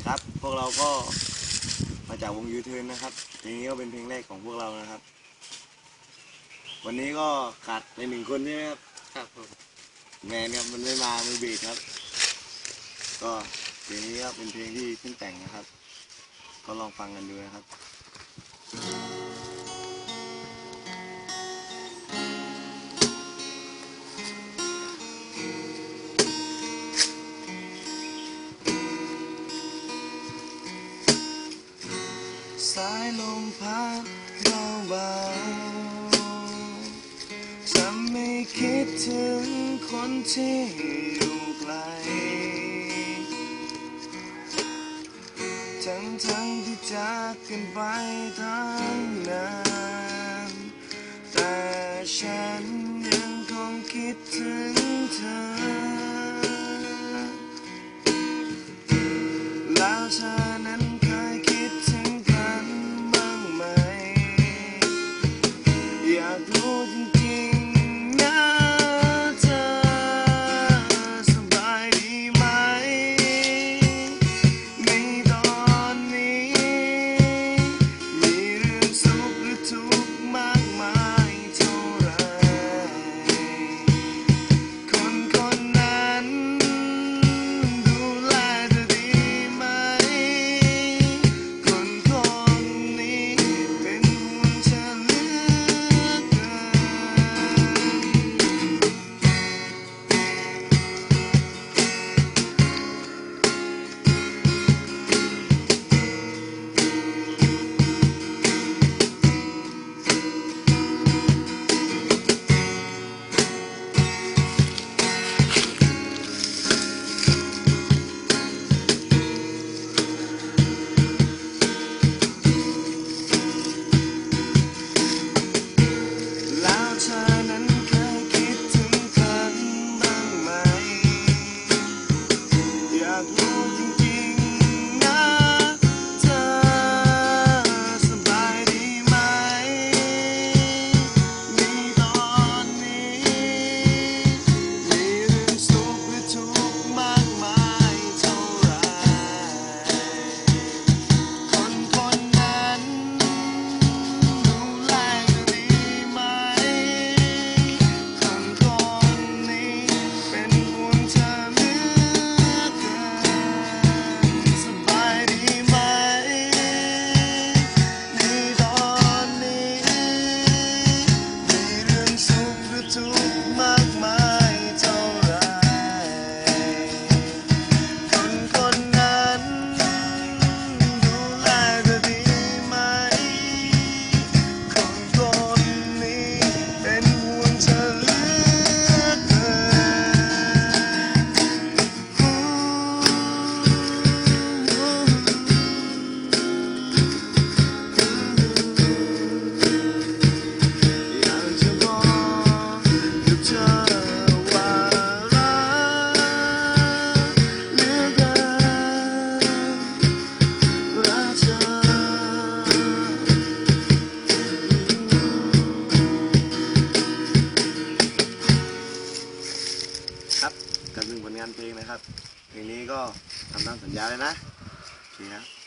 ดีครับ พวกเราก็มาจากวงยูเทิร์นนะครับ เพลงนี้ก็เป็นเพลงแรกของพวกเรานะครับ วันนี้ก็ขาดไปหนึ่งคนใช่ไหมครับ ครับผมแมนครับมันไม่มามือเบสครับ ก็เพลงนี้ก็เป็นเพลงที่เพิ่งแต่งนะครับ ก็ลองฟังกันดูนะครับ สายลมพัดเบาๆจะไม่คิดถึงคนที่อยู่ไกล ทั้งทั้งๆที่จากกันไปทั้งนาน แต่ฉันยังคงคิดถึงเธอ ครับกับหนึ่งผลงานเพลงนะครับเพลงนี้ก็ทำตามสัญญาเลยนะโอเคครับ